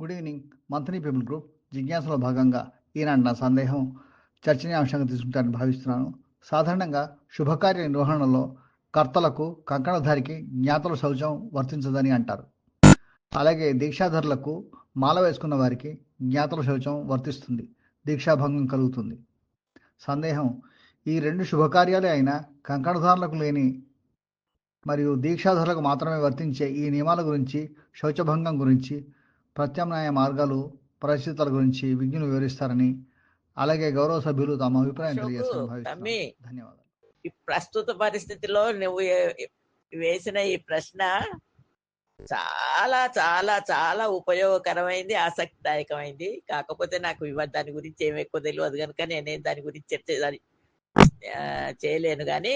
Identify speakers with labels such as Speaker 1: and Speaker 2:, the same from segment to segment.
Speaker 1: Good evening monthly people group జిజ్ఞాసలో భాగంగా ఈనాడు నా సందేహం చర్చనీయాంశంగా తీసుకుంటారని భావిస్తున్నాను. సాధారణంగా శుభకార్య నిర్వహణలో కర్తలకు కంకణధారికి జ్ఞాతల శౌచం వర్తించదని అంటారు. అలాగే దీక్షాధరులకు మాల వేసుకున్న వారికి జ్ఞాతల శౌచం వర్తిస్తుంది. దీక్షాభంగం కలుగుతుంది. సందేహం ఈ రెండు శుభకార్యాలే అయినా కంకణధారులకు లేని మరియు దీక్షాధరులకు మాత్రమే వర్తించే ఈ నియమాల గురించి శౌచభంగం గురించి ప్రత్యామ్నాయ మార్గాలు పరిస్థితుల గురించి విజ్ఞులు వివరిస్తారని అలాగే గౌరవ సభ్యులు తమ అభిప్రాయం. భావిస్తున్నాను. ధన్యవాదాలు.
Speaker 2: ఈ ప్రస్తుత పరిస్థితిలో నువ్వు వేసిన ఈ ప్రశ్న చాలా చాలా చాలా ఉపయోగకరమైంది ఆసక్తిదాయకమైంది. కాకపోతే నాకు ఇవ దాని గురించి ఏమి ఎక్కువ తెలియదు కనుక నేనేం దాని గురించి చర్చ చేయలేను. కానీ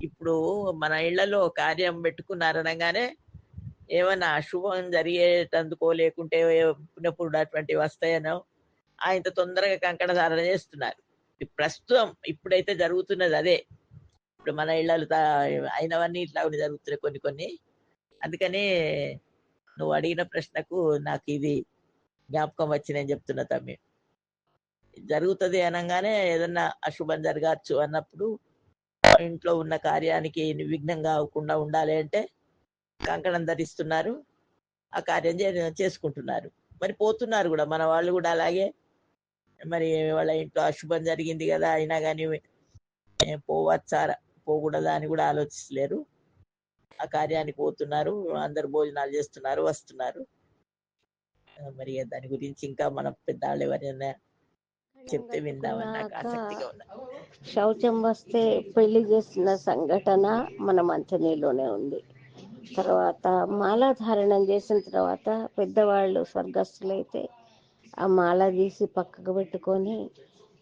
Speaker 2: ఇప్పుడు మన ఇళ్ళలో కార్యం పెట్టుకున్నారనగానే ఏమైనా అశుభం జరిగేటందుకో లేకుంటే పునప్పుడు అటువంటివి వస్తాయనో ఆయన తొందరగా కంకణ ధారణ చేస్తున్నారు. ప్రస్తుతం ఇప్పుడైతే జరుగుతున్నది అదే. ఇప్పుడు మన ఇళ్ళలు అయినవన్నీ ఇట్లా జరుగుతున్నాయి కొన్ని కొన్ని. అందుకని నువ్వు అడిగిన ప్రశ్నకు నాకు ఇది జ్ఞాపకం వచ్చిందని చెప్తున్నా తమ్మి. జరుగుతుంది అనగానే ఏదన్నా అశుభం జరగచ్చు అన్నప్పుడు ఇంట్లో ఉన్న కార్యానికి విఘ్నం కాకుండా ఉండాలి అంటే కంకణం ధరిస్తున్నారు. ఆ కార్యం చేసుకుంటున్నారు. మరి పోతున్నారు కూడా. మన వాళ్ళు కూడా అలాగే. మరి వాళ్ళ ఇంట్లో అశుభం జరిగింది కదా అయినా కానీ పోవచ్చా? పోకూడదా అని కూడా ఆలోచిస్తలేరు. ఆ కార్యానికి పోతున్నారు. అందరు భోజనాలు చేస్తున్నారు వస్తున్నారు. మరి దాని గురించి ఇంకా మన పెద్దవాళ్ళు ఎవరైనా చెప్తే విందామని నాకు ఆసక్తిగా ఉన్నది
Speaker 3: శౌచం వస్తే పెళ్ళి చేసిన సంఘటన మన మంచనీలోనే ఉంది. తర్వాత మాల ధారణం చేసిన తర్వాత పెద్దవాళ్ళు స్వర్గస్థులైతే ఆ మాల తీసి పక్కకు పెట్టుకొని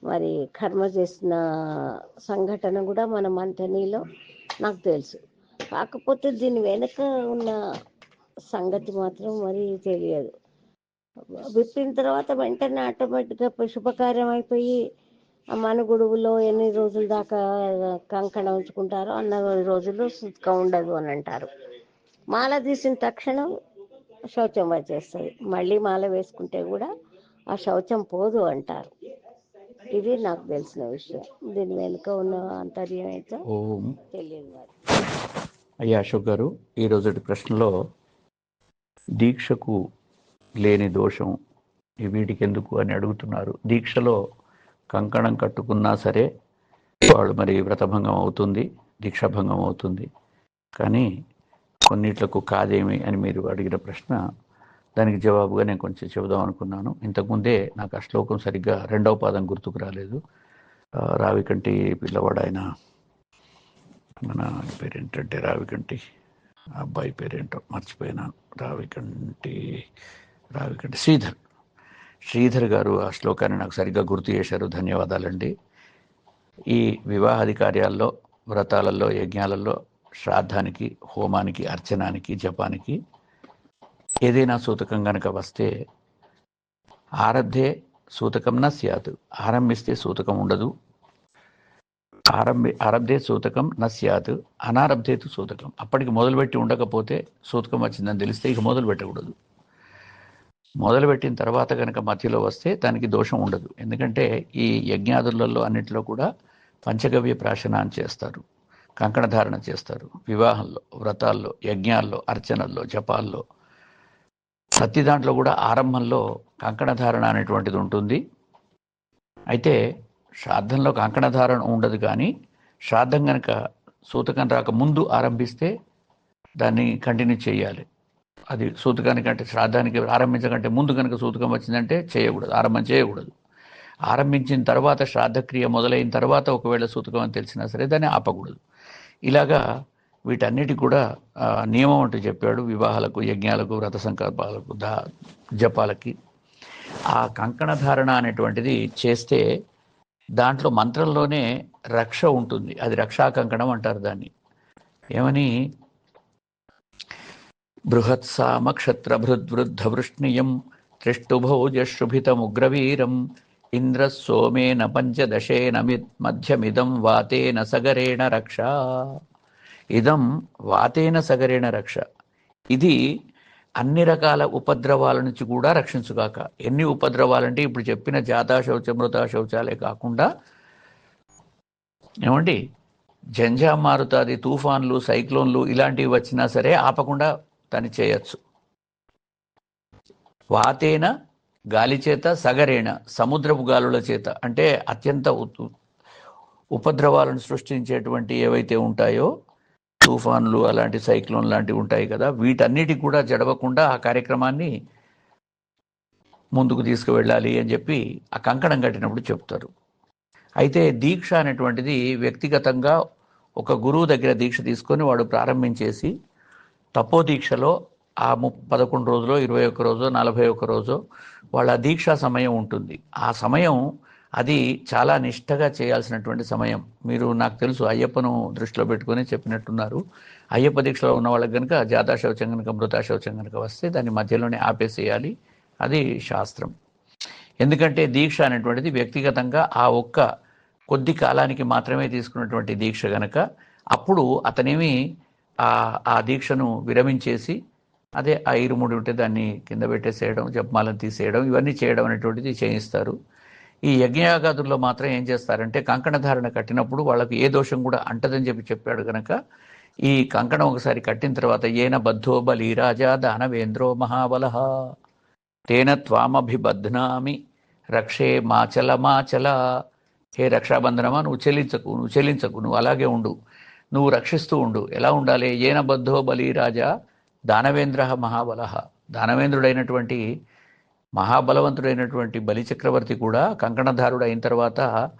Speaker 3: మరి కర్మ చేసిన సంఘటన కూడా మన మంతనీలో నాకు తెలుసు. కాకపోతే దీని వెనుక ఉన్న సంగతి మాత్రం మరి తెలియదు. విప్పిన తర్వాత వెంటనే ఆటోమేటిక్గా శుభకార్యం అయిపోయి ఆ గొడుగులో ఎన్ని రోజుల దాకా కంకణ ఉంచుకుంటారో అన్న రోజులు సుఖం ఉండదు అని అంటారు. మాల తీసిన తక్షణం శౌచం వచ్చేస్తుంది. మళ్ళీ మాల వేసుకుంటే కూడా ఆ శౌచం పోదు అంటారు. ఇది నాకు తెలిసిన విషయం. దీని వెనుక ఉన్న అంతర్యం అయితే తెలియదు మరి.
Speaker 4: అయ్యా అశోక్ గారు ఈ రోజుటి ప్రశ్నలో దీక్షకు లేని దోషం ఈ వీటికి ఎందుకు అని అడుగుతున్నారు. దీక్షలో కంకణం కట్టుకున్నా సరే వాడు మరి వ్రతభంగం అవుతుంది దీక్షాభంగం అవుతుంది. కానీ కొన్నిట్లకు కాదేమి అని మీరు అడిగిన ప్రశ్న దానికి జవాబుగా నేను కొంచెం చెబుదాం అనుకున్నాను. ఇంతకుముందే నాకు ఆ శ్లోకం సరిగ్గా రెండవ పాదం గుర్తుకు రాలేదు. రావికంటి పిల్లవాడు ఆయన మన పేరేంటంటే రావికంటి అబ్బాయి పేరేంటో మర్చిపోయినాను రావికంటి రావికంటి శ్రీధర్. శ్రీధర్ గారు ఆ శ్లోకాన్ని నాకు సరిగ్గా గుర్తు చేశారు. ధన్యవాదాలండి. ఈ వివాహాది కార్యాల్లో వ్రతాలలో యజ్ఞాలలో శ్రాద్ధానికి హోమానికి అర్చనానికి జపానికి ఏదైనా సూతకం కనుక వస్తే ఆరబ్ధే సూతకం న స్యాత్. ఆరంభిస్తే సూతకం ఉండదు. ఆరంభి ఆరబ్ధే సూతకం న స్యాత్. అనారబ్ధేతు సూతకం. అప్పటికి మొదలుపెట్టి ఉండకపోతే సూతకం వచ్చిందని తెలిస్తే ఇక మొదలు పెట్టకూడదు. మొదలుపెట్టిన తర్వాత కనుక మధ్యలో వస్తే దానికి దోషం ఉండదు. ఎందుకంటే ఈ యజ్ఞాదులలో అన్నిటిలో కూడా పంచగవ్య ప్రాశనాన్ని చేస్తారు. కంకణధారణ చేస్తారు. వివాహంలో వ్రతాల్లో యజ్ఞాల్లో అర్చనల్లో జపాల్లో. ప్రతి దాంట్లో కూడా ఆరంభంలో కంకణధారణ అనేటువంటిది ఉంటుంది. అయితే శ్రాద్ధంలో కంకణధారణ ఉండదు కానీ శ్రాద్ధం కనుక సూతకం రాక ముందు ఆరంభిస్తే దాన్ని కంటిన్యూ చేయాలి. అది సూతకానికంటే శ్రాద్ధానికి ఆరంభించకంటే ముందు కనుక సూతకం వచ్చిందంటే చేయకూడదు ఆరంభం చేయకూడదు. ఆరంభించిన తర్వాత శ్రాద్ధక్రియ మొదలైన తర్వాత ఒకవేళ సూతకం అని తెలిసినా సరే దాన్ని ఆపకూడదు. ఇలాగా వీటన్నిటి కూడా నియమం అంటూ చెప్పాడు వివాహాలకు యజ్ఞాలకు వ్రత సంకల్పాలకు దా జపాలకి. ఆ కంకణ ధారణ అనేటువంటిది చేస్తే దాంట్లో మంత్రంలోనే రక్ష ఉంటుంది. అది రక్షా కంకణం అంటారు దాన్ని. ఏమని? బృహత్సామ క్షత్రభృద్వృద్ధ వృష్ణియం త్రిష్టుభౌజశుభితముగ్రవీరం ఇంద్ర సోమేన పంచదశేన మధ్యమిదం వాతేన సగరేణ రక్ష. ఇదం వాతేన సగరేణ రక్ష. ఇది అన్ని రకాల ఉపద్రవాల నుంచి కూడా రక్షించుగాక. ఎన్ని ఉపద్రవాలంటే ఇప్పుడు చెప్పిన జాతా శౌచ మృత శౌచాలే కాకుండా ఏమండి? జంజా మారుతాది తుఫాన్లు సైక్లోన్లు ఇలాంటివి వచ్చినా సరే ఆపకుండా తని చేయొచ్చు. వాతేన గాలి చేత సగరేణ సముద్రపు గాలుల చేత అంటే అత్యంత ఉపద్రవాలను సృష్టించేటువంటి ఏవైతే ఉంటాయో తుఫాన్లు అలాంటి సైక్లోన్ లాంటివి ఉంటాయి కదా వీటన్నిటికి కూడా జడవకుండా ఆ కార్యక్రమాన్ని ముందుకు తీసుకువెళ్ళాలి అని చెప్పి ఆ కంకణం కట్టినప్పుడు చెప్తారు. అయితే దీక్ష అనేటువంటిది వ్యక్తిగతంగా ఒక గురువు దగ్గర దీక్ష తీసుకొని వాడు ప్రారంభించేసి తపో దీక్షలో ఆ ము పదకొండు రోజులో ఇరవై ఒక్క రోజో నలభై ఒక్క రోజో వాళ్ళ దీక్షా సమయం ఉంటుంది. ఆ సమయం అది చాలా నిష్టగా చేయాల్సినటువంటి సమయం. మీరు నాకు తెలుసు అయ్యప్పను దృష్టిలో పెట్టుకొని చెప్పినట్టున్నారు. అయ్యప్ప దీక్షలో ఉన్న వాళ్ళకి కనుక జాతా శౌచం కనుక మృతా శౌచం కనుక వస్తే దాన్ని మధ్యలోనే ఆపేసేయాలి. అది శాస్త్రం. ఎందుకంటే దీక్ష అనేటువంటిది వ్యక్తిగతంగా ఆ ఒక్క కొద్ది కాలానికి మాత్రమే తీసుకున్నటువంటి దీక్ష గనక అప్పుడు అతనేమి ఆ ఆ దీక్షను విరమించేసి అదే ఆ ఇరుముడి ఉంటే దాన్ని కింద పెట్టేసేయడం జపమాలను తీసేయడం ఇవన్నీ చేయడం అనేటువంటిది చేయిస్తారు. ఈ యజ్ఞయాగాదుల్లో మాత్రం ఏం చేస్తారంటే కంకణ ధారణ కట్టినప్పుడు వాళ్ళకు ఏ దోషం కూడా అంటదని చెప్పి చెప్పాడు కనుక ఈ కంకణం ఒకసారి కట్టిన తర్వాత ఏన బద్ధో బలి రాజా దానవేంద్రో మహాబలః తేన త్వామభిబధ్నామి రక్షే మాచల మాచల హే రక్షాబంధనమా నువ్వు చెల్లించకు నువ్వు చెల్లించకు నువ్వు అలాగే ఉండు నువ్వు రక్షిస్తూ ఉండు ఎలా ఉండాలి? ఏన బద్ధో బలి రాజా దానవేంద్ర మహాబల. దానవేంద్రుడైనటువంటి మహాబలవంతుడైనటువంటి బలిచక్రవర్తి కూడా కంకణధారుడు అయిన తర్వాత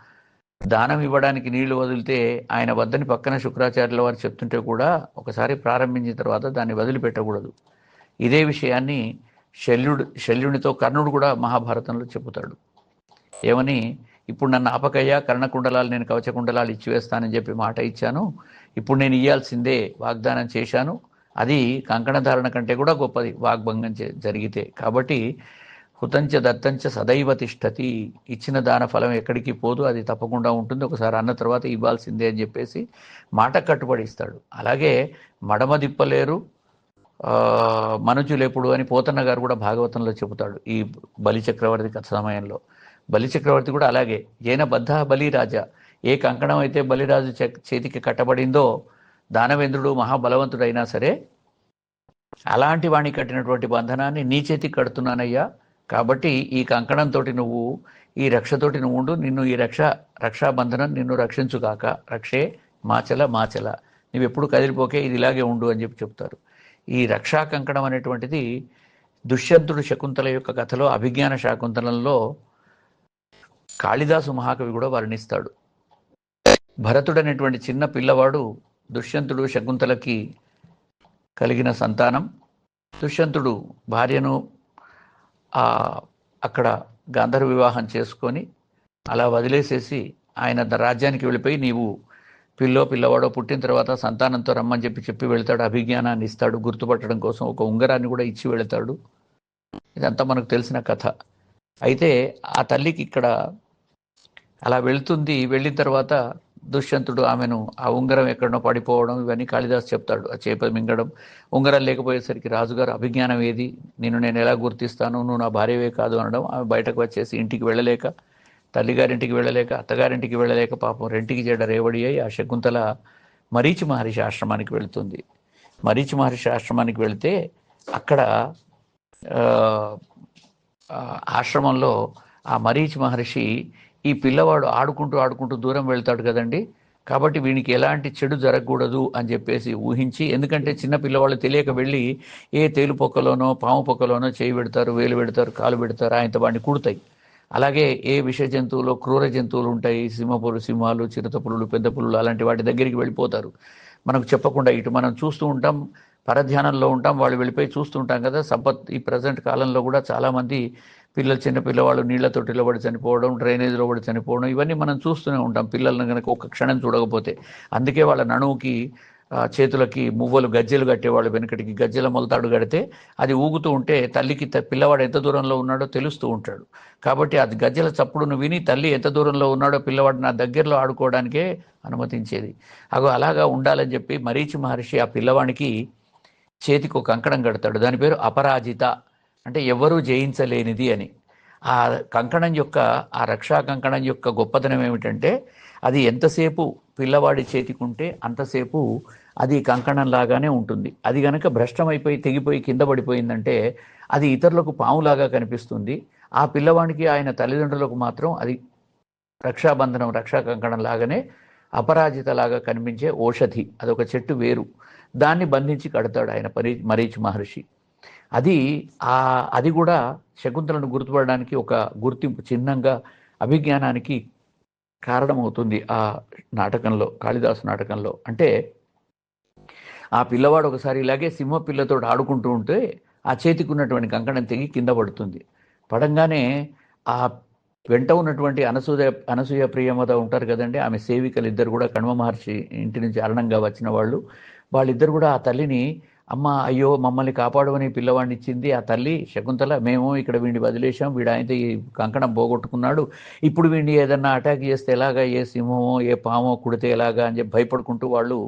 Speaker 4: దానం ఇవ్వడానికి నీళ్ళు వదిలితే ఆయన వద్దని పక్కన శుక్రాచార్యుల వారు చెప్తుంటే కూడా ఒకసారి ప్రారంభించిన తర్వాత దాన్ని వదిలిపెట్టకూడదు. ఇదే విషయాన్ని శల్యుడు శల్యునితో కర్ణుడు కూడా మహాభారతంలో చెబుతాడు. ఏమని? ఇప్పుడు నన్ను ఆపకయ్యా కర్ణకుండలాలు నేను కవచకుండలాలు ఇచ్చివేస్తానని చెప్పి మాట ఇచ్చాను. ఇప్పుడు నేను ఇయ్యాల్సిందే వాగ్దానం చేశాను. అది కంకణధారణ కంటే కూడా గొప్పది. వాగ్భంగం చే- జరిగితే. కాబట్టి హుతంచ దత్తంచ సదైవ తిష్టతి. ఇచ్చిన దాన ఫలం ఎక్కడికి పోదు. అది తప్పకుండా ఉంటుంది. ఒకసారి అన్న తర్వాత ఇవ్వాల్సిందే అని చెప్పేసి మాట కట్టుబడి ఇస్తాడు. అలాగే మడమ దిప్పలేరు ఆ, మనుజులెప్పుడు అని పోతన్న గారు కూడా భాగవతంలో చెబుతాడు ఈ బలిచక్రవర్తి కథ సమయంలో. బలిచక్రవర్తి కూడా అలాగే ఏన బద్ధ బలిరాజా? ఏ కంకణం అయితే బలిరాజు చేతికి కట్టబడిందో దానవేంద్రుడు మహాబలవంతుడైనా సరే అలాంటి వాణ్ణి కట్టినటువంటి బంధనాన్ని నీ చేతికి కడుతున్నానయ్యా. కాబట్టి ఈ కంకణంతో నువ్వు ఈ రక్షతోటి నువ్వు ఉండు నిన్ను ఈ రక్ష రక్షాబంధనం నిన్ను రక్షించుగాక. రక్షే మాచల మాచల. నువ్వెప్పుడు కదిలిపోకే ఇది ఇలాగే ఉండు అని చెప్పి చెప్తారు. ఈ రక్షా కంకణం అనేటువంటిది దుష్యంతుడు శకుంతల యొక్క కథలో అభిజ్ఞాన శాకుంతలంలో కాళిదాసు మహాకవి కూడా వర్ణిస్తాడు. భరతుడు అనేటువంటి చిన్న పిల్లవాడు దుష్యంతుడు శకుంతలకి కలిగిన సంతానం. దుష్యంతుడు భార్యను అక్కడ గాంధర్వ వివాహం చేసుకొని అలా వదిలేసేసి ఆయన రాజ్యానికి వెళ్ళిపోయి నీవు పిల్లో పిల్లవాడో పుట్టిన తర్వాత సంతానంతో రమ్మని చెప్పి చెప్పి వెళ్తాడు. అభిజ్ఞానాన్ని ఇస్తాడు. గుర్తుపట్టడం కోసం ఒక ఉంగరాన్ని కూడా ఇచ్చి వెళతాడు. ఇదంతా మనకు తెలిసిన కథ. అయితే ఆ తల్లికి ఇక్కడ అలా వెళ్తుంది. వెళ్ళిన తర్వాత దుష్యంతుడు ఆమెను ఆ ఉంగరం ఎక్కడనో పడిపోవడం ఇవన్నీ కాళిదాస్ చెప్తాడు ఆ చేప మింగడం. ఉంగరం లేకపోయేసరికి రాజుగారు అభిజ్ఞానం ఏది? నిన్ను నేను ఎలా గుర్తిస్తాను? నువ్వు నా భార్యవే కాదు అనడం ఆమె బయటకు వచ్చేసి ఇంటికి వెళ్ళలేక తల్లిగారింటికి వెళ్ళలేక అత్తగారింటికి వెళ్ళలేక పాపం రెంటికి చేడ రేవడి అయి ఆ శకుంతల మరీచి మహర్షి ఆశ్రమానికి వెళుతుంది. మరీచి మహర్షి ఆశ్రమానికి వెళితే అక్కడ ఆశ్రమంలో ఆ మరీచి మహర్షి ఈ పిల్లవాడు ఆడుకుంటూ ఆడుకుంటూ దూరం వెళ్తాడు కదండి. కాబట్టి వీనికి ఎలాంటి చెడు జరగకూడదు అని చెప్పేసి ఊహించి ఎందుకంటే చిన్న పిల్లవాళ్ళు తెలియక వెళ్ళి ఏ తేలు పొక్కలోనో పాము పొక్కలోనో చేయి పెడతారు వేలు పెడతారు కాలు పెడతారు ఆయన వాడిని కుడతాయి. అలాగే ఏ విష జంతువులు క్రూర జంతువులు ఉంటాయి సింహపులు సింహాలు చిరుత పులులు పెద్ద పులులు అలాంటి వాటి దగ్గరికి వెళ్ళిపోతారు. మనకు చెప్పకుండా ఇటు మనం చూస్తూ ఉంటాం పరధ్యానంలో ఉంటాం వాళ్ళు వెళ్ళిపోయి చూస్తూ ఉంటాం కదా. సంపత్ ఈ ప్రజెంట్ కాలంలో కూడా చాలామంది పిల్లలు చిన్న పిల్లవాళ్ళు నీళ్ళ తొట్టిలో చనిపోవడం డ్రైనేజ్లో పడి చనిపోవడం ఇవన్నీ మనం చూస్తూనే ఉంటాం. పిల్లల్ని కనుక ఒక క్షణం చూడకపోతే. అందుకే వాళ్ళ నణువుకి చేతులకి మువ్వలు గజ్జెలు కట్టేవాళ్ళు వెనకటికి. గజ్జెల మొలతాడు కడితే అది ఊగుతూ ఉంటే తల్లికి త- పిల్లవాడు ఎంత దూరంలో ఉన్నాడో తెలుస్తూ ఉంటాడు. కాబట్టి అది గజ్జెల చప్పుడును విని తల్లి ఎంత దూరంలో ఉన్నాడో పిల్లవాడు నా దగ్గరలో ఆడుకోవడానికే అనుమతించేది. అగో అలాగా ఉండాలని చెప్పి మరీచి మహర్షి ఆ పిల్లవానికి చేతికి ఒక కంకణం కడతాడు. దాని పేరు అపరాజిత అంటే ఎవరూ జయించలేనిది అని. ఆ కంకణం యొక్క ఆ రక్షా కంకణం యొక్క గొప్పతనం ఏమిటంటే అది ఎంతసేపు పిల్లవాడి చేతికి ఉంటే అంతసేపు అది కంకణం లాగానే ఉంటుంది. అది గనక భ్రష్టమైపోయి తెగిపోయి కింద పడిపోయిందంటే అది ఇతరులకు పాములాగా కనిపిస్తుంది. ఆ పిల్లవాడికి ఆయన తల్లిదండ్రులకు మాత్రం అది రక్షాబంధనం రక్షా కంకణం లాగానే అపరాజిత లాగా కనిపించే ఓషధి అదొక చెట్టు వేరు. దాన్ని బంధించి కడతాడు ఆయన పరి మరీచి మహర్షి. అది ఆ అది కూడా శకుంతలను గుర్తుపడడానికి ఒక గుర్తింపు చిహ్నంగా అభిజ్ఞానానికి కారణమవుతుంది ఆ నాటకంలో కాళిదాసు నాటకంలో. అంటే ఆ పిల్లవాడు ఒకసారి ఇలాగే సింహ పిల్లతో ఆడుకుంటూ ఉంటే ఆ చేతికి ఉన్నటువంటి కంకణం తెగి కింద పడుతుంది. పడంగానే ఆ వెంట ఉన్నటువంటి అనసూయ అనసూయ ప్రియమత ఉంటారు కదండి ఆమె సేవికలు ఇద్దరు కూడా కణ్వ మహర్షి ఇంటి నుంచి అరణంగా వచ్చిన వాళ్ళు. వాళ్ళిద్దరు కూడా ఆ తల్లిని అమ్మ అయ్యో మమ్మల్ని కాపాడమని పిల్లవాడిని ఇచ్చింది ఆ తల్లి శకుంతల. మేము ఇక్కడ వీడిని వదిలేసాం వీడు ఆయనతో ఈ కంకణం పోగొట్టుకున్నాడు. ఇప్పుడు వీడిని ఏదన్నా అటాక్ చేస్తే ఎలాగా? ఏ సింహమో ఏ పామో కుడితే ఎలాగా? అని చెప్పి భయపడుకుంటూ వాళ్ళు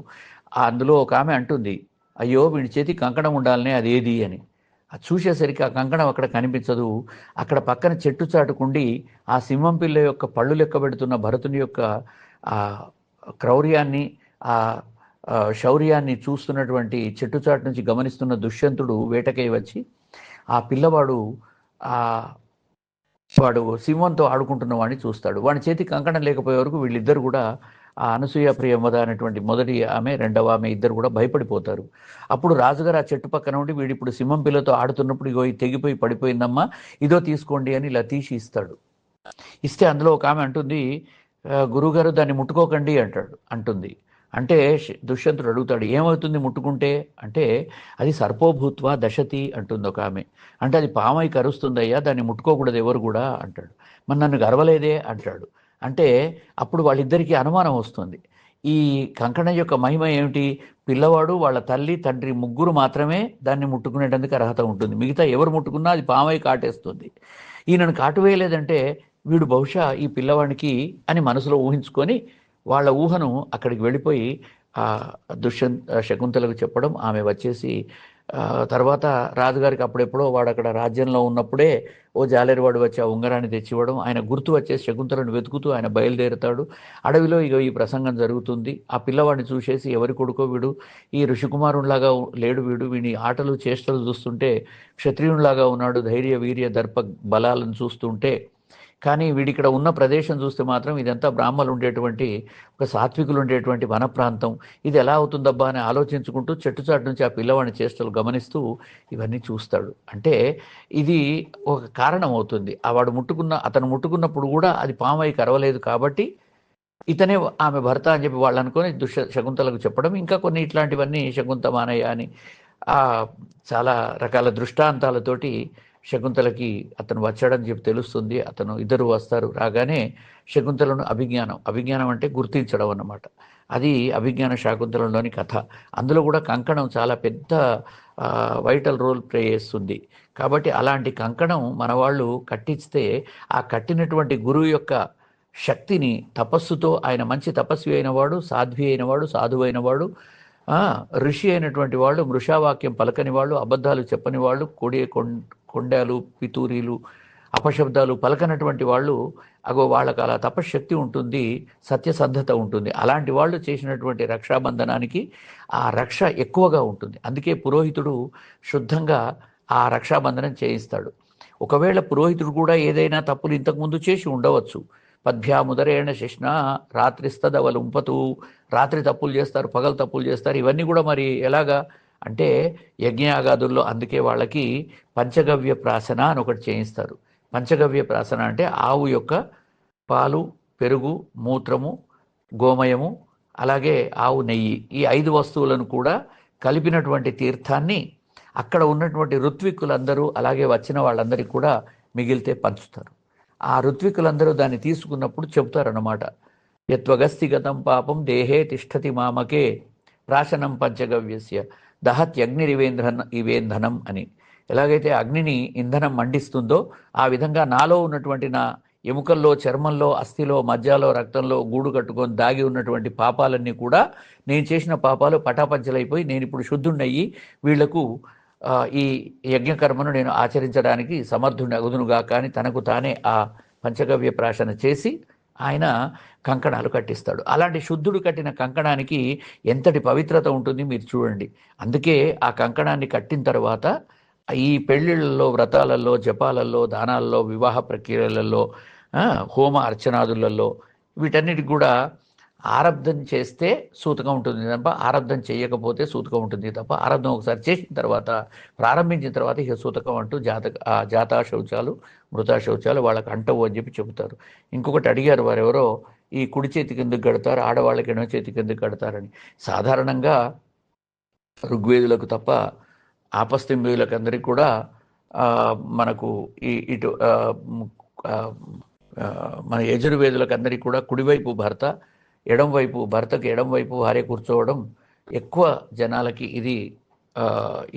Speaker 4: అందులో ఒక ఆమె అంటుంది అయ్యో వీడి చేతి కంకణం ఉండాలనే అది ఏది? అని. అది చూసేసరికి ఆ కంకణం అక్కడ కనిపించదు. అక్కడ పక్కన చెట్టు చాటుకుండి ఆ సింహం పిల్ల యొక్క పళ్ళు లెక్క పెడుతున్న భరతుని యొక్క ఆ క్రౌర్యాన్ని ఆ, శౌర్యాన్ని చూస్తున్నటువంటి చెట్టుచాటు నుంచి గమనిస్తున్న దుష్యంతుడు వేటకై వచ్చి ఆ పిల్లవాడు ఆ వాడు సింహంతో ఆడుకుంటున్న వాడిని చూస్తాడు. వాడి చేతి కంకణం లేకపోయే వరకు వీళ్ళిద్దరు కూడా ఆ అనసూయ ప్రియమద అనేటువంటి మొదటి ఆమె రెండవ ఆమె ఇద్దరు కూడా భయపడిపోతారు. అప్పుడు రాజుగారు ఆ చెట్టు పక్కన ఉండి వీడి ఇప్పుడు సింహం పిల్లతో ఆడుతున్నప్పుడు ఇగో తెగిపోయి పడిపోయిందమ్మా ఇదో తీసుకోండి అని ఇలా తీసి ఇస్తాడు. ఇస్తే అందులో ఒక ఆమె అంటుంది గురువుగారు దాన్ని ముట్టుకోకండి అంటాడు అంటుంది. అంటే దుష్యంతుడు అడుగుతాడు ఏమవుతుంది ముట్టుకుంటే? అంటే అది సర్పోభూత్వ దశతి అంటుంది ఒక ఆమె. అంటే అది పామై కరుస్తుందయ్యా దాన్ని ముట్టుకోకూడదు ఎవరు కూడా అంటాడు. మరి నన్ను గర్వలేదే? అంటాడు. అంటే అప్పుడు వాళ్ళిద్దరికీ అనుమానం వస్తుంది. ఈ కంకణం యొక్క మహిమ ఏమిటి? పిల్లవాడు వాళ్ళ తల్లి తండ్రి ముగ్గురు మాత్రమే దాన్ని ముట్టుకునేటందుకు అర్హత ఉంటుంది. మిగతా ఎవరు ముట్టుకున్నా అది పామై కాటేస్తుంది. ఈయనను కాటు వేయలేదంటే వీడు బహుశా ఈ పిల్లవాడికి అని మనసులో ఊహించుకొని వాళ్ళ ఊహను అక్కడికి వెళ్ళిపోయి ఆ దుష్యంత్ శకుంతలకు చెప్పడం ఆమె వచ్చేసి తర్వాత రాజుగారికి అప్పుడెప్పుడో వాడు అక్కడ రాజ్యంలో ఉన్నప్పుడే ఓ జాలేరువాడు వచ్చి ఆ ఉంగరాన్ని తెచ్చివ్వడం ఆయన గుర్తు వచ్చేసి శకుంతలను వెతుకుతూ ఆయన బయలుదేరుతాడు. అడవిలో ఇక ఈ ప్రసంగం జరుగుతుంది. ఆ పిల్లవాడిని చూసేసి ఎవరి కొడుకో వీడు? ఈ ఋషికుమారునిలాగా లేడు వీడు. వీని ఆటలు చేష్టలు చూస్తుంటే క్షత్రియునిలాగా ఉన్నాడు. ధైర్య వీర్య దర్ప బలాలను చూస్తుంటే కానీ వీడిక్కడ ఉన్న ప్రదేశం చూస్తే మాత్రం ఇదంతా బ్రాహ్మలు ఉండేటువంటి ఒక సాత్వికులు ఉండేటువంటి వన ప్రాంతం ఇది ఎలా అవుతుందబ్బా అని ఆలోచించుకుంటూ చెట్టు చాటు నుంచి ఆ పిల్లవాడిని చేష్టలు గమనిస్తూ ఇవన్నీ చూస్తాడు. అంటే ఇది ఒక కారణం అవుతుంది. ఆ వాడు ముట్టుకున్న అతను ముట్టుకున్నప్పుడు కూడా అది పామై కరవలేదు కాబట్టి ఇతనే ఆమె భర్త అని చెప్పి వాళ్ళు అనుకొని దుష్య శకుంతలకు చెప్పడం. ఇంకా కొన్ని ఇట్లాంటివన్నీ శకుంత మానయ్య అని చాలా రకాల దృష్టాంతాలతోటి శకుంతలకి అతను వచ్చాడని చెప్పి తెలుస్తుంది. అతను ఇద్దరు వస్తారు. రాగానే శకుంతలను అభిజ్ఞానం అభిజ్ఞానం అంటే గుర్తించడం అన్నమాట. అది అభిజ్ఞాన శాకుంతలంలోని కథ. అందులో కూడా కంకణం చాలా పెద్ద వైటల్ రోల్ ప్లే చేస్తుంది. కాబట్టి అలాంటి కంకణం మన వాళ్ళు కట్టిస్తే ఆ కట్టినటువంటి గురువు యొక్క శక్తిని తపస్సుతో ఆయన మంచి తపస్వి అయినవాడు సాధ్వి అయినవాడు సాధువు అయినవాడు ఋషి అయినటువంటి వాళ్ళు మృషావాక్యం పలకని వాళ్ళు అబద్ధాలు చెప్పని వాళ్ళు కొడి కొం- కొండాలు పితూరీలు అపశబ్దాలు పలకనటువంటి వాళ్ళు అగో వాళ్ళకు అలా తపశ్శక్తి ఉంటుంది సత్యసంధత ఉంటుంది. అలాంటి వాళ్ళు చేసినటువంటి రక్షాబంధనానికి ఆ రక్ష ఎక్కువగా ఉంటుంది. అందుకే పురోహితుడు శుద్ధంగా ఆ రక్షాబంధనం చేయిస్తాడు. ఒకవేళ పురోహితుడు కూడా ఏదైనా తప్పులు ఇంతకుముందు చేసి ఉండవచ్చు. పద్భ్యాముదరేణ శిష్ణ రాత్రిస్తదవలుంపతు రాత్రి తప్పులు చేస్తారు పగలు తప్పులు చేస్తారు ఇవన్నీ కూడా మరి ఎలాగా అంటే యజ్ఞయాగాదుల్లో అందుకే వాళ్ళకి పంచగవ్య ప్రాసన అని ఒకటి చేయిస్తారు. పంచగవ్య ప్రాసన అంటే ఆవు యొక్క పాలు పెరుగు మూత్రము గోమయము అలాగే ఆవు నెయ్యి ఈ ఐదు వస్తువులను కూడా కలిపినటువంటి తీర్థాన్ని అక్కడ ఉన్నటువంటి ఋత్వికులందరూ అలాగే వచ్చిన వాళ్ళందరికీ కూడా మిగిలితే పంచుతారు. ఆ ఋత్వికులందరూ దాన్ని తీసుకున్నప్పుడు చెబుతారన్నమాట. యత్వగస్తిగతం పాపం దేహే తిష్టతి మామకే ప్రాశనం పంచగవ్యస్య. దహత్యగ్నిరివేంద్రన్ ఇవేంధనం అని. ఎలాగైతే అగ్నిని ఇంధనం మండిస్తుందో ఆ విధంగా నాలో ఉన్నటువంటి నా ఎముకల్లో చర్మంలో అస్థిలో మధ్యలో రక్తంలో గూడు కట్టుకొని దాగి ఉన్నటువంటి పాపాలన్నీ కూడా నేను చేసిన పాపాలు పటాపంచలైపోయి నేను ఇప్పుడు శుద్ధుణ్ణయ్యి వీళ్ళకు ఈ యజ్ఞకర్మను నేను ఆచరించడానికి సమర్థుని అగుదునుగా కానీ తనకు తానే ఆ పంచగవ్య ప్రాశన చేసి ఆయన కంకణాలు కట్టిస్తాడు. అలాంటి శుద్ధుడు కట్టిన కంకణానికి ఎంతటి పవిత్రత ఉంటుంది మీరు చూడండి. అందుకే ఆ కంకణాన్ని కట్టిన తర్వాత ఈ పెళ్ళిళ్ళల్లో వ్రతాలలో జపాలలో దానాలలో వివాహ ప్రక్రియలలో హోమ అర్చనాదులలో వీటన్నిటికి కూడా ఆరబ్ధం చేస్తే సూతకం ఉంటుంది తప్ప ఆరబ్ధం చేయకపోతే సూతకం ఉంటుంది తప్ప ఆరబ్ధం ఒకసారి చేసిన తర్వాత ప్రారంభించిన తర్వాత ఇక సూతకం అంటూ జాత జాతా శౌచాలు మృతా శౌచాలు వాళ్ళకి అంటవు అని చెప్పి చెబుతారు. ఇంకొకటి అడిగారు వారెవరో ఈ కుడి చేతి కిందకు కడతారు ఆడవాళ్ళకి ఎడమ చేతి కిందకు కడతారని. సాధారణంగా ఋగ్వేదులకు తప్ప ఆపస్తింబేదులకు అందరికీ కూడా మనకు ఈ ఇటు మన యజుర్వేదులకు అందరికీ కూడా కుడివైపు భర్త ఎడంవైపు భర్తకు ఎడంవైపు భార్య కూర్చోవడం ఎక్కువ జనాలకి ఇది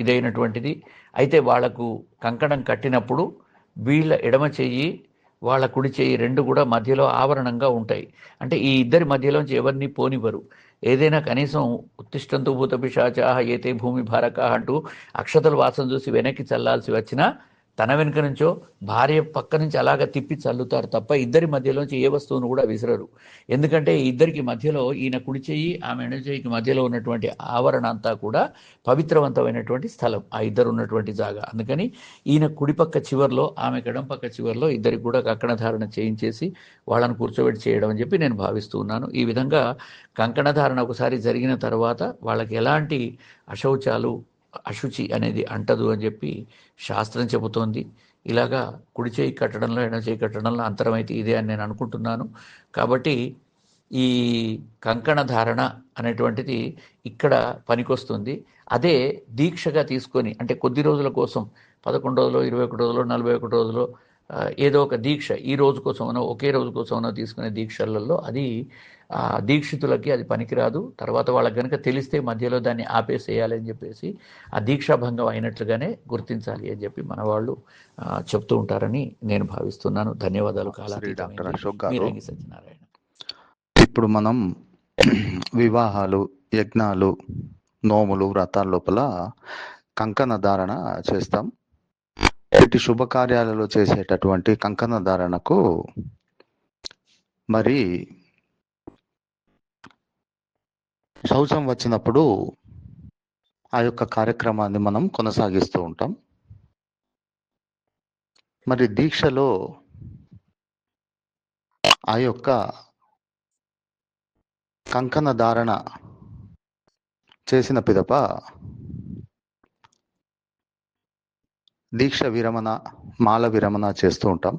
Speaker 4: ఇదైనటువంటిది. అయితే వాళ్ళకు కంకణం కట్టినప్పుడు వీళ్ళ ఎడమ చెయ్యి వాళ్ళ కుడి చేయి రెండు కూడా మధ్యలో ఆవరణంగా ఉంటాయి. అంటే ఈ ఇద్దరి మధ్యలోంచి ఎవరిని పోనివ్వరు. ఏదైనా కనీసం ఉత్తిష్టంతో భూత పిశాచాహ ఏతే భూమి భారక అంటూ అక్షతల వాసన చూసి వెనక్కి చల్లాల్సి వచ్చినా తన వెనుక నుంచో భార్య పక్క నుంచి అలాగ తిప్పి చల్లుతారు తప్ప ఇద్దరి మధ్యలోంచి ఏ వస్తువును కూడా విసరరు. ఎందుకంటే ఇద్దరికి మధ్యలో ఈయన కుడి చెయ్యి ఆమె ఎడమ మధ్యలో ఉన్నటువంటి ఆవరణ అంతా కూడా పవిత్రవంతమైనటువంటి స్థలం ఆ ఇద్దరు ఉన్నటువంటి జాగా. అందుకని ఈయన కుడి పక్క చివర్లో ఆమె ఎడం పక్క చివర్లో ఇద్దరికి కూడా కంకణధారణ చేయించేసి వాళ్ళని కూర్చోబెట్టి చేయడం అని చెప్పి నేను భావిస్తూ ఉన్నాను. ఈ విధంగా కంకణ ధారణ ఒకసారి జరిగిన తర్వాత వాళ్ళకి ఎలాంటి అశౌచాలు అశుచి అనేది అంటదు అని చెప్పి శాస్త్రం చెబుతోంది. ఇలాగా కుడి చేయి కట్టడంలో ఎడ చేయి కట్టడంలో అంతరం అయితే ఇదే అని నేను అనుకుంటున్నాను. కాబట్టి ఈ కంకణ ధారణ అనేటువంటిది ఇక్కడ పనికొస్తుంది. అదే దీక్షగా తీసుకొని అంటే కొద్ది రోజుల కోసం పదకొండు రోజులు ఇరవై ఒకటి రోజులు నలభై ఒకటి రోజులు ఏదో ఒక దీక్ష ఈ రోజు కోసమనో ఒకే రోజు కోసమనో తీసుకునే దీక్షలలో అది ఆ, దీక్షితులకి అది పనికిరాదు. తర్వాత వాళ్ళకి కనుక తెలిస్తే మధ్యలో దాన్ని ఆపేసేయాలి అని చెప్పేసి ఆ దీక్షాభంగం అయినట్లుగానే గుర్తించాలి అని చెప్పి మన వాళ్ళు చెప్తూ ఉంటారని నేను భావిస్తున్నాను. ధన్యవాదాలు
Speaker 5: డాక్టర్. అశోక్ గారు.
Speaker 4: సత్యనారాయణ?
Speaker 5: ఇప్పుడు మనం వివాహాలు యజ్ఞాలు నోములు వ్రతాల లోపల కంకణ ధారణ చేస్తాం. ఇటు శుభకార్యాలలో చేసేటటువంటి కంకణ ధారణకు మరి శౌచం వచ్చినప్పుడు ఆ యొక్క కార్యక్రమాన్ని మనం కొనసాగిస్తూ ఉంటాం. మరి దీక్షలో ఆ యొక్క కంకణ ధారణ చేసిన పిదప దీక్ష విరమణ మాల విరమణ చేస్తూ ఉంటాం.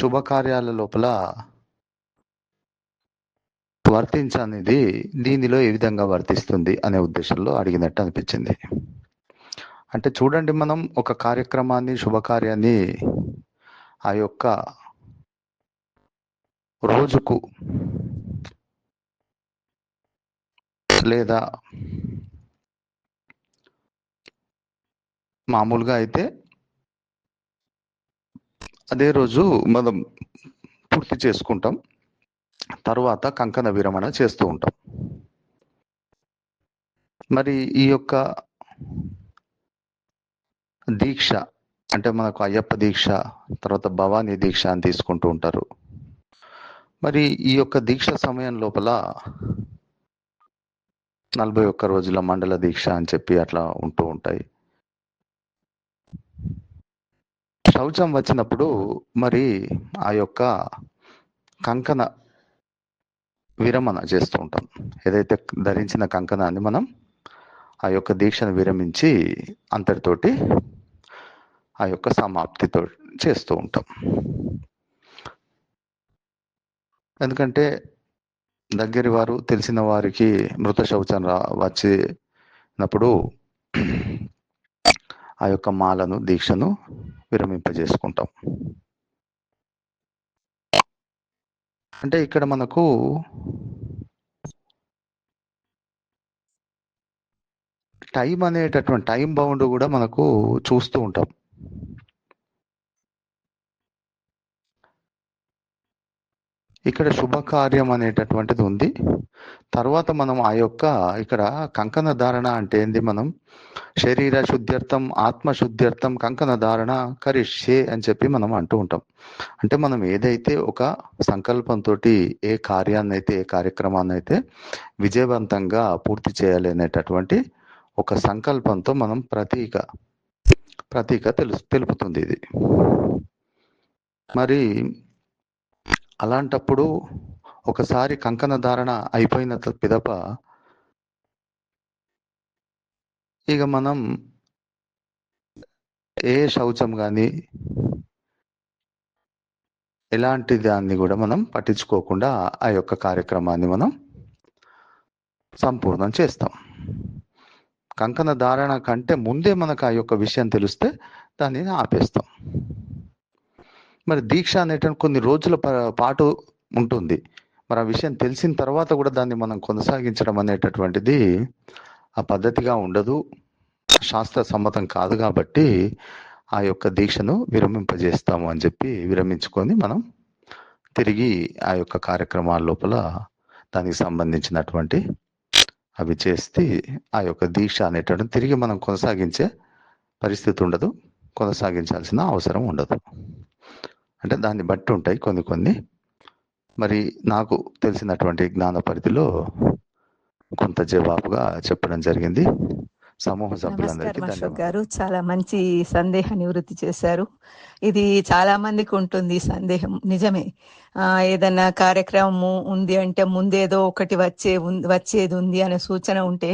Speaker 5: శుభకార్యాల లోపల వర్తించనిది దీనిలో ఏ విధంగా వర్తిస్తుంది అనే ఉద్దేశంలో అడిగినట్టు అనిపించింది. అంటే చూడండి మనం ఒక కార్యక్రమాన్ని శుభకార్యాన్ని ఆ యొక్క రోజుకు లేదా మామూలుగా అయితే అదే రోజు మనం పూర్తి చేసుకుంటాం. తర్వాత కంకణ విరమణ చేస్తూ ఉంటాం. మరి ఈ యొక్క దీక్ష అంటే మనకు అయ్యప్ప దీక్ష తర్వాత భవానీ దీక్ష అని తీసుకుంటూ ఉంటారు. మరి ఈ యొక్క దీక్ష సమయం లోపల నలభై ఒక్క రోజుల మండల దీక్ష అని చెప్పి అట్లా ఉంటూ ఉంటాయి. శౌచం వచ్చినప్పుడు మరి ఆ యొక్క కంకణ విరమణ చేస్తూ ఉంటాం. ఏదైతే ధరించిన కంకణాన్ని మనం ఆ యొక్క దీక్షను విరమించి అంతటితోటి ఆ యొక్క సమాప్తితో చేస్తూ ఉంటాం. ఎందుకంటే దగ్గరి వారు తెలిసిన వారికి మృత శౌచం రా వచ్చినప్పుడు ఆ యొక్క మాలను దీక్షను విరమింపజేసుకుంటాం. అంటే ఇక్కడ మనకు టైం అనేటటువంటి టైం బౌండ్ కూడా మనకు చూస్తూ ఉంటాం. ఇక్కడ శుభకార్యం అనేటటువంటిది ఉంది. తర్వాత మనం ఆ యొక్క ఇక్కడ కంకణ ధారణ అంటే ఏంది మనం? శరీర శుద్ధ్యర్థం ఆత్మ శుద్ధ్యర్థం కంకణ ధారణ కరిష్యే అని చెప్పి మనం అంటూ ఉంటాం. అంటే మనం ఏదైతే ఒక సంకల్పంతో ఏ కార్యాన్ని అయితే ఏ కార్యక్రమాన్ని అయితే విజయవంతంగా పూర్తి చేయాలి అనేటటువంటి ఒక సంకల్పంతో మనం ప్రతీక ప్రతీక తెలు తెలుపుతుంది ఇది. మరి అలాంటప్పుడు ఒకసారి కంకణ ధారణ అయిపోయిన పిదప ఇక మనం ఏ శౌచం కానీ ఎలాంటి దాన్ని కూడా మనం పట్టించుకోకుండా ఆ యొక్క కార్యక్రమాన్ని మనం సంపూర్ణం చేస్తాం. కంకణ ధారణ కంటే ముందే మనకు ఆ యొక్క విషయం తెలిస్తే దానిని ఆపేస్తాం. మరి దీక్ష అనేటువంటి కొన్ని రోజుల ప- పాటు ఉంటుంది. మరి ఆ విషయం తెలిసిన తర్వాత కూడా దాన్ని మనం కొనసాగించడం అనేటటువంటిది ఆ పద్ధతిగా ఉండదు. శాస్త్ర సమ్మతం కాదు కాబట్టి ఆ యొక్క దీక్షను విరమింపజేస్తాము అని చెప్పి విరమించుకొని మనం తిరిగి ఆ యొక్క కార్యక్రమాల లోపల దానికి సంబంధించినటువంటి అవి చేస్తే ఆ యొక్క దీక్ష అనేటటువంటి తిరిగి మనం కొనసాగించే పరిస్థితి ఉండదు. కొనసాగించాల్సిన అవసరం ఉండదు. అంటే దాన్ని బట్టి ఉంటాయి కొన్ని కొన్ని. మరి నాకు తెలిసినటువంటి జ్ఞాన పరిధిలో కొంత జవాబుగా చెప్పడం జరిగింది. సమూహ సభ్యులందరికీ
Speaker 6: గారు. చాలా మంచి సందేహ నివృత్తి చేశారు. ఇది చాలా మందికి ఉంటుంది సందేహం. నిజమే. ఆ ఏదన్నా కార్యక్రమము ఉంది అంటే ముందేదో ఒకటి వచ్చే వచ్చేది ఉంది అనే సూచన ఉంటే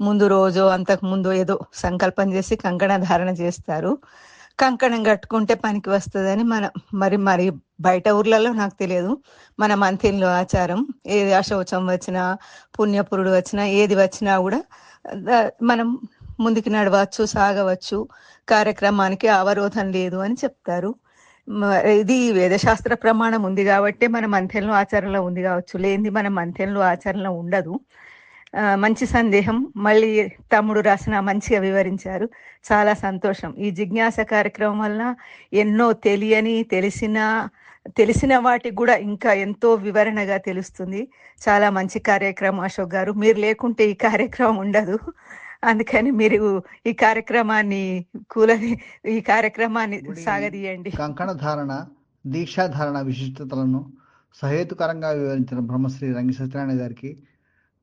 Speaker 6: ముందు రోజు అంతకు ముందు ఏదో సంకల్పం చేసి కంకణ ధారణ చేస్తారు. కంకణం కట్టుకుంటే పనికి వస్తుందని మన మరి మరి బయట ఊర్లలో నాకు తెలియదు. మన మంతిలో ఆచారం ఏది అశౌచం వచ్చినా పుణ్యపురుడు వచ్చినా ఏది వచ్చినా కూడా మనం ముందుకు నడవచ్చు సాగవచ్చు. కార్యక్రమానికి అవరోధం లేదు అని చెప్తారు. ఇది వేదశాస్త్ర ప్రమాణం ఉంది కాబట్టి మన మంత్యంలో ఆచరణలో ఉంది కావచ్చు. లేనిది మన మంత్యంలో ఆచరణలో ఉండదు. మంచి సందేహం. మళ్ళీ తమ్ముడు రాసిన మంచిగా వివరించారు. చాలా సంతోషం. ఈ జిజ్ఞాస కార్యక్రమం వల్ల ఎన్నో తెలియని తెలిసిన తెలిసిన వాటికి కూడా ఇంకా ఎంతో వివరణగా తెలుస్తుంది. చాలా మంచి కార్యక్రమం అశోక్ గారు. మీరు లేకుంటే ఈ కార్యక్రమం ఉండదు. అందుకని మీరు ఈ కార్యక్రమాన్ని కూలని ఈ కార్యక్రమాన్ని సాగదీయండి.
Speaker 1: కంకణ ధారణ దీక్షా ధారణ విశిష్టతలను సహేతుకరంగా వివరించిన బ్రహ్మశ్రీ రంగి సత్యనారాయణ గారికి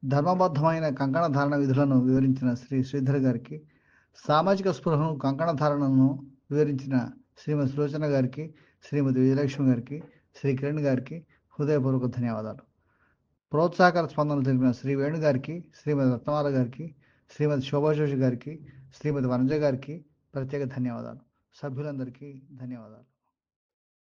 Speaker 1: ధర్మబద్ధమైన కంకణ ధారణ విధులను వివరించిన శ్రీ శ్రీధర్ గారికి సామాజిక స్పృహను కంకణ ధారణను వివరించిన శ్రీమతి సులోచన గారికి శ్రీమతి విజయలక్ష్మి గారికి శ్రీ కిరణ్ గారికి హృదయపూర్వక ధన్యవాదాలు. ప్రోత్సాహకర స్పందనలు తెలిపిన శ్రీ వేణు గారికి శ్రీమతి రత్నమాల గారికి శ్రీమతి శోభాజోషి గారికి శ్రీమతి వనజ గారికి ప్రత్యేక ధన్యవాదాలు. సభ్యులందరికీ ధన్యవాదాలు.